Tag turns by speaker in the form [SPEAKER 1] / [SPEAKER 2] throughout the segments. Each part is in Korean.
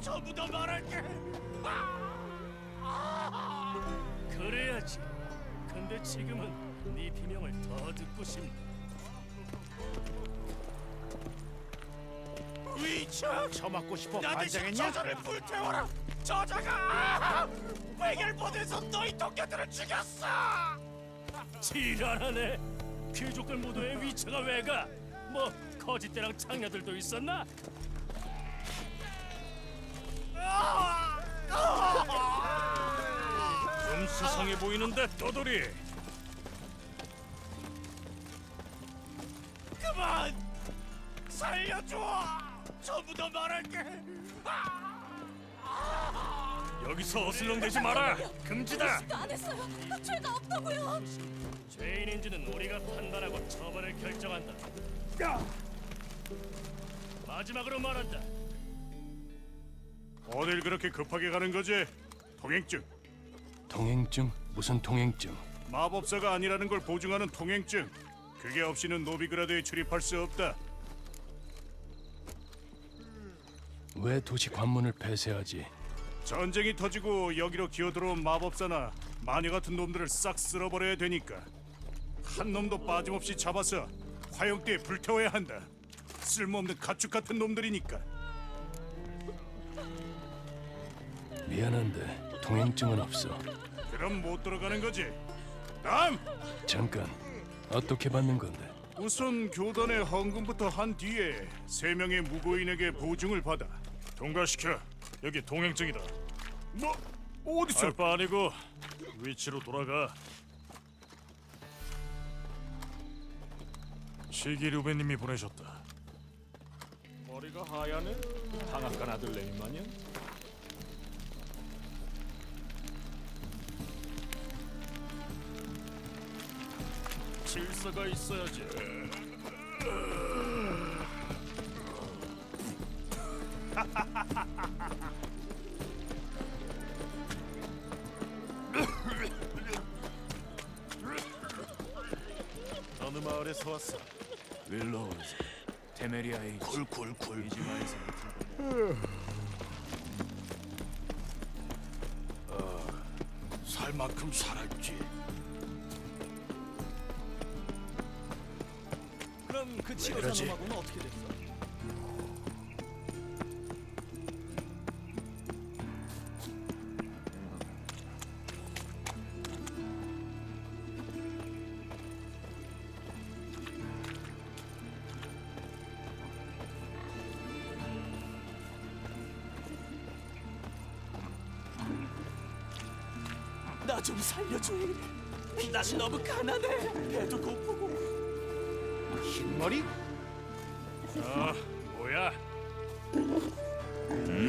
[SPEAKER 1] 전부 다 말할게. 그래야지. 근데 지금은 네 비명을 더 듣고 싶네. 위쳐
[SPEAKER 2] 처맞고 싶어
[SPEAKER 1] 나
[SPEAKER 2] 반장했냐?
[SPEAKER 1] 저자를 불태워라. 저자가 외결본에서 너희 동료들을 죽였어. 지랄하네. 귀족들 모두의 위쳐가 왜 가? 뭐 거짓대랑 창녀들도 있었나? 좀 수상해 보이는데 떠돌이. 그만 살려줘. 전부 다 말할게. 여기서 어슬렁대지 마라. 금지다.
[SPEAKER 3] 안 했어요. 죄가 없다고요.
[SPEAKER 1] 죄인인지는 우리가 판단하고 처벌을 결정한다. 마지막으로 말한다.
[SPEAKER 2] 어딜 그렇게 급하게 가는 거지? 통행증.
[SPEAKER 4] 통행증? 무슨 통행증?
[SPEAKER 2] 마법사가 아니라는 걸 보증하는 통행증. 그게 없이는 노비그라드에 출입할 수 없다.
[SPEAKER 4] 왜 도시 관문을 폐쇄하지?
[SPEAKER 2] 전쟁이 터지고 여기로 기어들어온 마법사나 마녀 같은 놈들을 싹 쓸어버려야 되니까 한 놈도 빠짐없이 잡아서 화형대에 불태워야 한다. 쓸모없는 가축 같은 놈들이니까.
[SPEAKER 4] 미안한데 통행증은 없어.
[SPEAKER 2] 그럼 못 들어가는 거지. 다음.
[SPEAKER 4] 잠깐. 어떻게 받는 건데?
[SPEAKER 2] 우선 교단의 헌금부터 한 뒤에 세 명의 무고인에게 보증을 받아 통과시켜. 여기 동행증이다. 뭐 어디서? 알바 아니고 위치로 돌아가. 시기 루베님이 보내셨다.
[SPEAKER 5] 머리가 하얗네? 방앗간 아들 내임 마냥?
[SPEAKER 1] 질서가 있어야지.
[SPEAKER 5] 어느 마을에서 왔어?
[SPEAKER 1] 윌로우즈, 테메리아의 쿨쿨쿨 이지마에서 살 만큼 살았지.
[SPEAKER 5] 치료사
[SPEAKER 1] 그러지?
[SPEAKER 5] 놈하고는 어떻게 됐어?
[SPEAKER 6] 나 좀 살려줘. 난 너무 가난해. 배도 고프고.
[SPEAKER 5] 흰머리?
[SPEAKER 1] 아, 뭐야?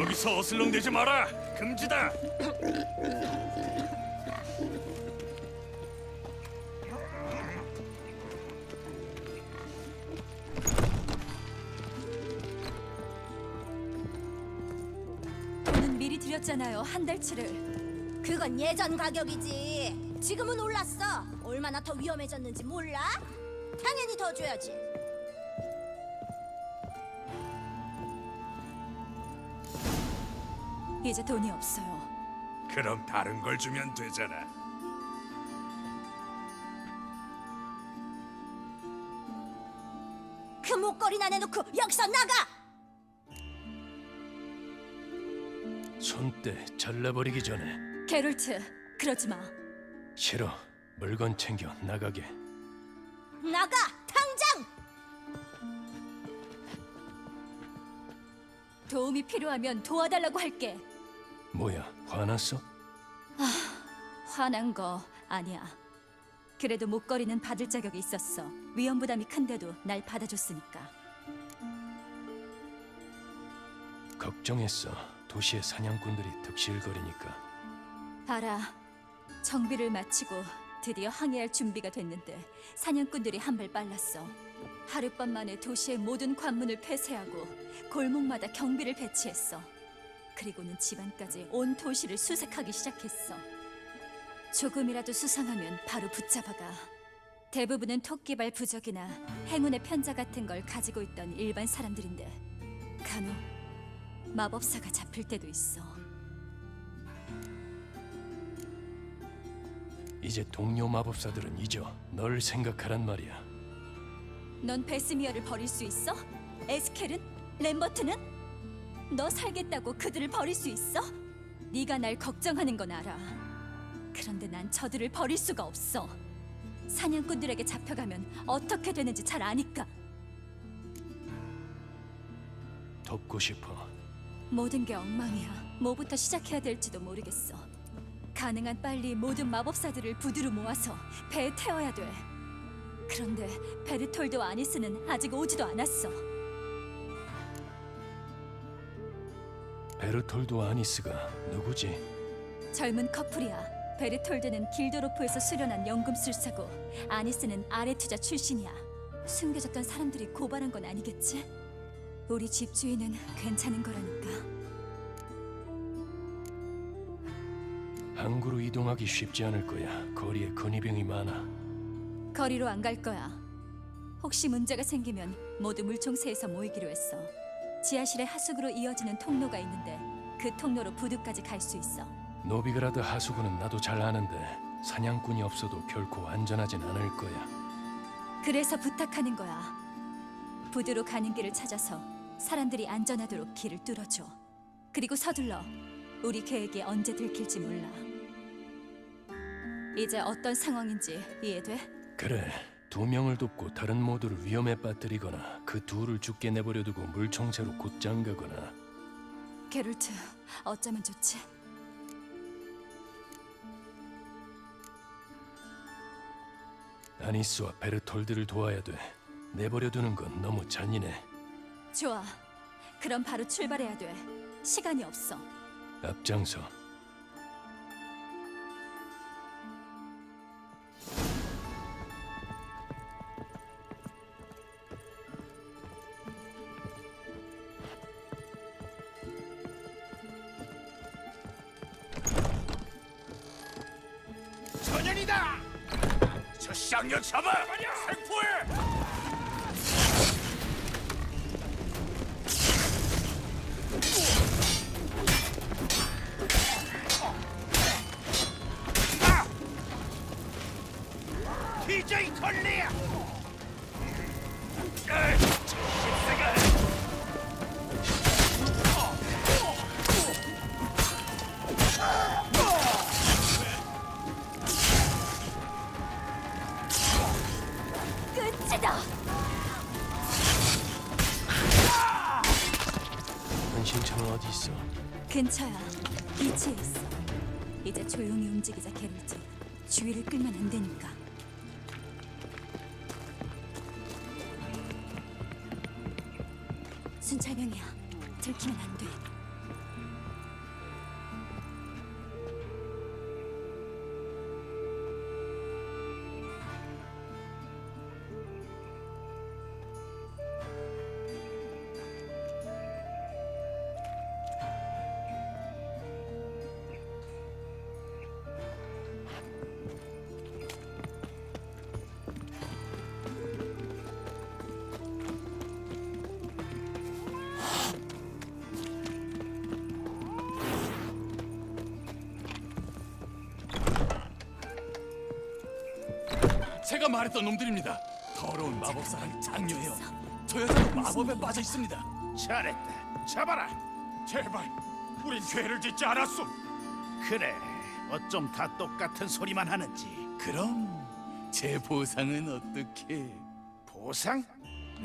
[SPEAKER 1] 여기서 어슬렁대지 마라. 금지다.
[SPEAKER 3] 돈은 미리 드렸잖아요. 한 달치를.
[SPEAKER 7] 그건 예전 가격이지. 지금은 올랐어. 얼마나 더 위험해졌는지 몰라? 당연히 더 줘야지.
[SPEAKER 3] 이제 돈이 없어요.
[SPEAKER 1] 그럼 다른 걸 주면 되잖아.
[SPEAKER 7] 그 목걸이나 내놓고 여기서 나가!
[SPEAKER 4] 손때 잘라버리기 전에
[SPEAKER 3] 게롤트, 그러지 마.
[SPEAKER 4] 싫어. 물건 챙겨 나가게.
[SPEAKER 7] 나가! 당장!
[SPEAKER 3] 도움이 필요하면 도와달라고 할게.
[SPEAKER 4] 뭐야? 화났어?
[SPEAKER 3] 화난 거 아니야. 그래도 목걸이는 받을 자격이 있었어. 위험 부담이 큰데도 날 받아줬으니까.
[SPEAKER 4] 걱정했어. 도시의 사냥꾼들이 득실거리니까.
[SPEAKER 3] 알아. 정비를 마치고 드디어 항해할 준비가 됐는데 사냥꾼들이 한발 빨랐어. 하룻밤 만에 도시의 모든 관문을 폐쇄하고 골목마다 경비를 배치했어. 그리고는 집안까지 온 도시를 수색하기 시작했어. 조금이라도 수상하면 바로 붙잡아가. 대부분은 토끼발 부적이나 행운의 편자 같은 걸 가지고 있던 일반 사람들인데 간혹 마법사가 잡힐 때도 있어.
[SPEAKER 4] 이제 동료 마법사들은 잊어. 널 생각하란 말이야.
[SPEAKER 3] 넌 베스미어를 버릴 수 있어? 에스켈은? 램버트는? 너 살겠다고 그들을 버릴 수 있어? 네가 날 걱정하는 건 알아. 그런데 난 저들을 버릴 수가 없어. 사냥꾼들에게 잡혀가면 어떻게 되는지 잘 아니까.
[SPEAKER 4] 돕고 싶어.
[SPEAKER 3] 모든 게 엉망이야. 뭐부터 시작해야 될지도 모르겠어. 가능한 빨리 모든 마법사들을 부두로 모아서 배에 태워야 돼. 그런데 베르톨드 아니스는 아직 오지도 않았어.
[SPEAKER 4] 베르톨도 아니스가 누구지?
[SPEAKER 3] 젊은 커플이야. 베르톨드는 길도로프에서 수련한 연금술사고 아니스는 아레투자 출신이야. 숨겨졌던 사람들이 고발한 건 아니겠지? 우리 집주인은 괜찮은 거라니까.
[SPEAKER 4] 항구로 이동하기 쉽지 않을 거야. 거리에 근위병이 많아.
[SPEAKER 3] 거리로 안 갈 거야. 혹시 문제가 생기면 모두 물총새에서 모이기로 했어. 지하실에 하수구로 이어지는 통로가 있는데 그 통로로 부두까지 갈 수 있어.
[SPEAKER 4] 노비그라드 하수구는 나도 잘 아는데 사냥꾼이 없어도 결코 안전하진 않을 거야.
[SPEAKER 3] 그래서 부탁하는 거야. 부두로 가는 길을 찾아서 사람들이 안전하도록 길을 뚫어줘. 그리고 서둘러. 우리 계획이 언제 들킬지 몰라. 이제 어떤 상황인지 이해돼?
[SPEAKER 4] 그래. 두 명을 돕고 다른 모두를 위험에 빠뜨리거나 그 둘을 죽게 내버려 두고 물총새로 곧장 가거나
[SPEAKER 3] 게롤트, 어쩌면 좋지?
[SPEAKER 4] 아니스와 베르톨드를 도와야 돼. 내버려 두는 건 너무 잔인해.
[SPEAKER 3] 좋아. 그럼 바로 출발해야 돼. 시간이 없어.
[SPEAKER 4] 앞장서.
[SPEAKER 2] 컬리야.
[SPEAKER 3] 끝이다.
[SPEAKER 4] 현신처는 어디 있어?
[SPEAKER 3] 근처야. 이치에 있어. 이제 조용히 움직이자 게롤트. 주위를 끌면 안 되니까. 순찰병이야. 들키면 안 돼.
[SPEAKER 1] 제가 말했던 놈들입니다. 더러운 마법사랑 장녀예요. 저 여자는 마법에 빠져 있습니다.
[SPEAKER 2] 잘했다. 잡아라. 제발. 우린 죄를 짓지 않았소. 그래. 어쩜 다 똑같은 소리만 하는지.
[SPEAKER 1] 그럼 제 보상은 어떻게?
[SPEAKER 2] 보상?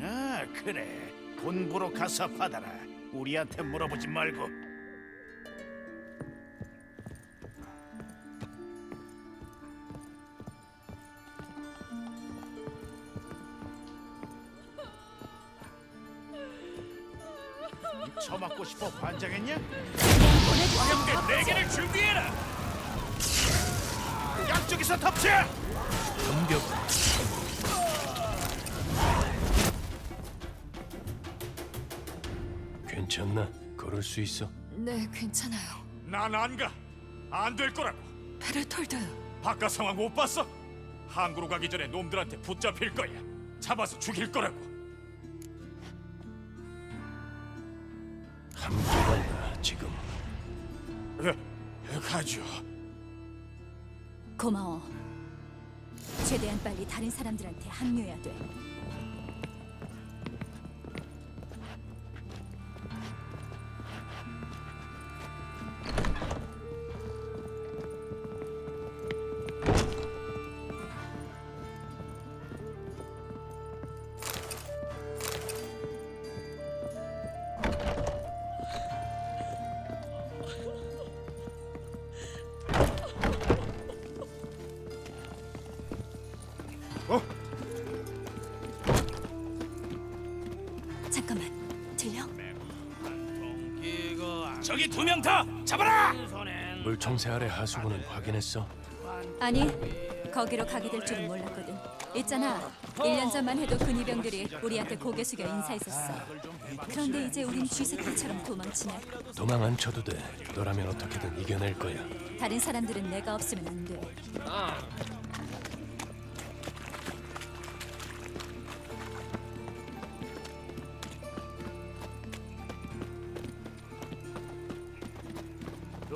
[SPEAKER 2] 아, 그래. 본부로 가서 받아라. 우리한테 물어보지 말고. 싶어 환장했냐? 화염대 네 개를 준비해라. 양쪽에서 덮쳐.
[SPEAKER 4] 덤벼. 괜찮나? 걸을 수 있어?
[SPEAKER 3] 네, 괜찮아요.
[SPEAKER 2] 난 안 가. 안 될 거라고.
[SPEAKER 3] 베르톨드.
[SPEAKER 2] 바깥 상황 못 봤어? 항구로 가기 전에 놈들한테 붙잡힐 거야. 잡아서 죽일 거라고.
[SPEAKER 4] 지금.
[SPEAKER 2] 가죠.
[SPEAKER 3] 고마워. 최대한 빨리 다른 사람들한테 합류해야 돼. 잠깐만, 들려?
[SPEAKER 1] 저기 두명더 잡아라.
[SPEAKER 4] 물총새 아래 하수구는 확인했어.
[SPEAKER 3] 아니, 거기로 가게 될 줄은 몰랐거든. 있잖아, 1년 전만 해도 근위병들이 우리한테 고개 숙여 인사했었어. 그런데 이제 우린 쥐새끼처럼 도망치네.
[SPEAKER 4] 도망 안 쳐도 돼. 너라면 어떻게든 이겨낼 거야.
[SPEAKER 3] 다른 사람들은 내가 없으면 안 돼.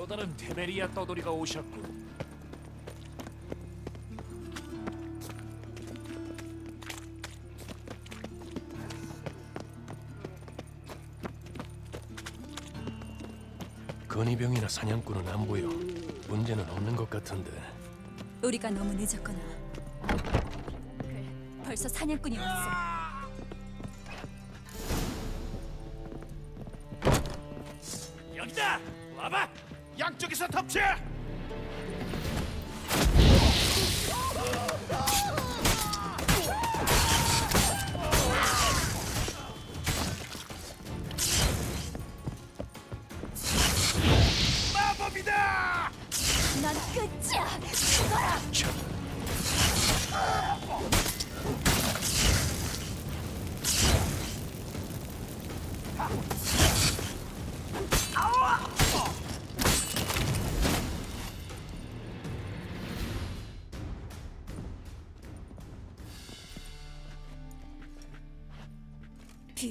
[SPEAKER 5] 로다는 테메리아 떠돌이가 오셨고
[SPEAKER 4] 건의병이나 사냥꾼은 안 보여. 문제는 없는 것 같은데.
[SPEAKER 3] 우리가 너무 늦었구나. 그래, 벌써 사냥꾼이 왔어.
[SPEAKER 1] 여기다. 와봐.
[SPEAKER 2] 양쪽에서 덮쳐.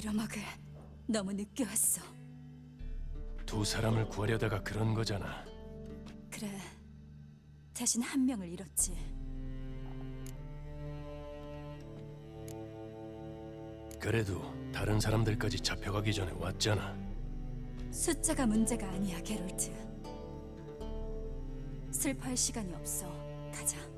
[SPEAKER 3] 빌어먹을 너무 늦게 왔어.
[SPEAKER 4] 두 사람을 구하려다가 그런 거잖아.
[SPEAKER 3] 그래. 대신 한 명을 잃었지.
[SPEAKER 4] 그래도 다른 사람들까지 잡혀가기 전에 왔잖아.
[SPEAKER 3] 숫자가 문제가 아니야, 게롤트. 슬퍼할 시간이 없어. 가자.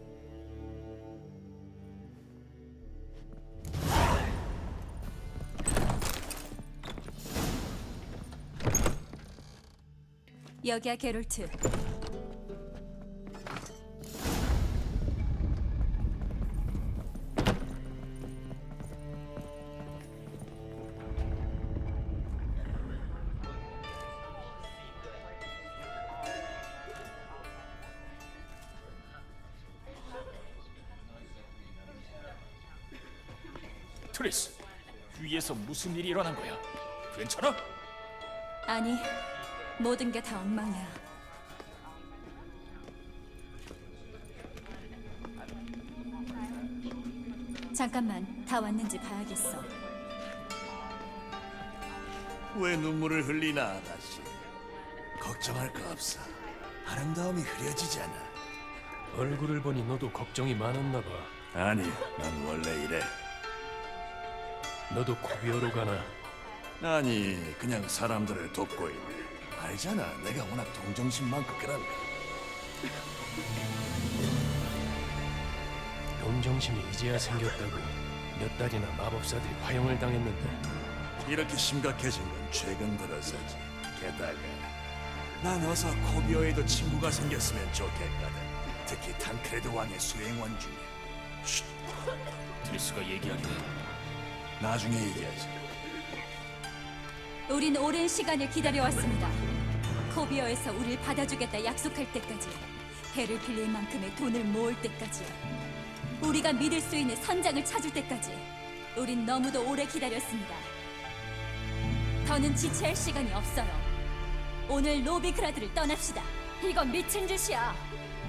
[SPEAKER 3] 여기야, 게롤트.
[SPEAKER 5] 트리스 위에서 무슨 일이 일어난 거야? 괜찮아?
[SPEAKER 3] 아니, 모든 게 다 엉망이야. 잠깐만, 다 왔는지 봐야겠어.
[SPEAKER 8] 왜 눈물을 흘리나 아가씨 걱정할 거 없어 아름다움이 흐려지잖아
[SPEAKER 4] 얼굴을 보니 너도 걱정이 많았나 봐.
[SPEAKER 8] 아니 난 원래 이래
[SPEAKER 4] 너도 코비어로 가나?
[SPEAKER 8] 아니 그냥 사람들을 돕고 있네 알잖아. 내가 워낙 동정심 많고 그런다
[SPEAKER 4] 동정심이 이제야 생겼다고. 몇 달이나 마법사들이 화형을 당했는데.
[SPEAKER 8] 이렇게 심각해진 건 최근 들어서지 게다가 난 어서 코비어에도 친구가 생겼으면 좋겠거든. 특히 탄크레드 왕의 수행원 중에.
[SPEAKER 5] 트리스가 얘기하기를
[SPEAKER 8] 나중에 얘기하지.
[SPEAKER 3] 우린 오랜 시간을 기다려왔습니다. 코비어에서 우릴 받아주겠다 약속할 때까지, 배를 빌릴 만큼의 돈을 모을 때까지, 우리가 믿을 수 있는 선장을 찾을 때까지, 우린 너무도 오래 기다렸습니다. 더는 지체할 시간이 없어요. 오늘 노비크라드를 떠납시다. 이건 미친 짓이야.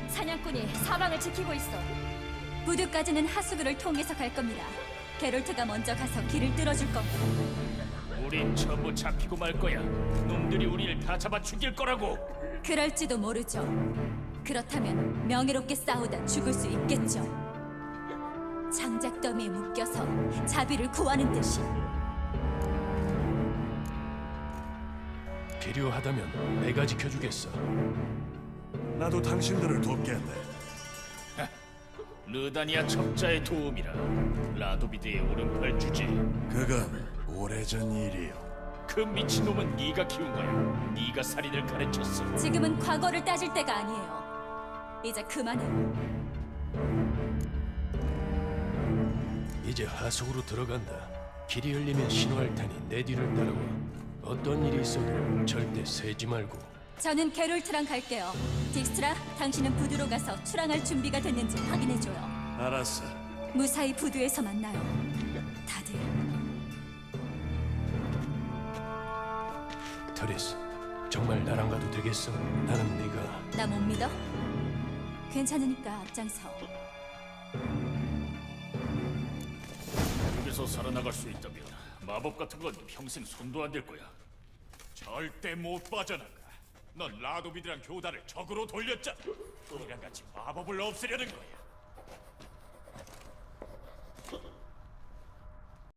[SPEAKER 3] 사냥꾼이 사방을 지키고 있어. 부두까지는 하수구를 통해서 갈 겁니다. 게롤트가 먼저 가서 길을 뚫어줄 겁니다.
[SPEAKER 5] 우린 전부 잡히고 말 거야. 놈들이 우리를 다 잡아 죽일 거라고.
[SPEAKER 3] 그럴지도 모르죠. 그렇다면 명예롭게 싸우다 죽을 수 있겠죠. 장작 더미에 묶여서 자비를 구하는 듯이
[SPEAKER 4] 필요하다면 내가 지켜주겠어.
[SPEAKER 8] 나도 당신들을 돕겠네.
[SPEAKER 5] 르다니아 첩자의 도움이라 라도비드의 오른팔 주지.
[SPEAKER 8] 그건 오래전 일이요.
[SPEAKER 5] 그 미친놈은 네가 키운 거야. 네가 살인을 가르쳤어.
[SPEAKER 3] 지금은 과거를 따질 때가 아니에요. 이제 그만해.
[SPEAKER 4] 이제 하속으로 들어간다. 길이 열리면 신호할 테니 내 뒤를 따라와. 어떤 일이 있어도 절대 세지 말고.
[SPEAKER 3] 저는 게롤트랑 갈게요. 딕스트라, 당신은 부두로 가서 출항할 준비가 됐는지 확인해줘요.
[SPEAKER 8] 알았어.
[SPEAKER 3] 무사히 부두에서 만나요.
[SPEAKER 4] 트리스, 정말 나랑 가도 되겠어? 나는 네가
[SPEAKER 3] 나 못 믿어? 괜찮으니까 앞장서.
[SPEAKER 5] 여기서 살아나갈 수 있다면 마법 같은 건 평생 손도 안 댈 거야.
[SPEAKER 1] 절대 못 빠져나가. 넌 라도비드랑 교단을 적으로 돌렸잖아. 우리랑 같이 마법을 없애려는 거야.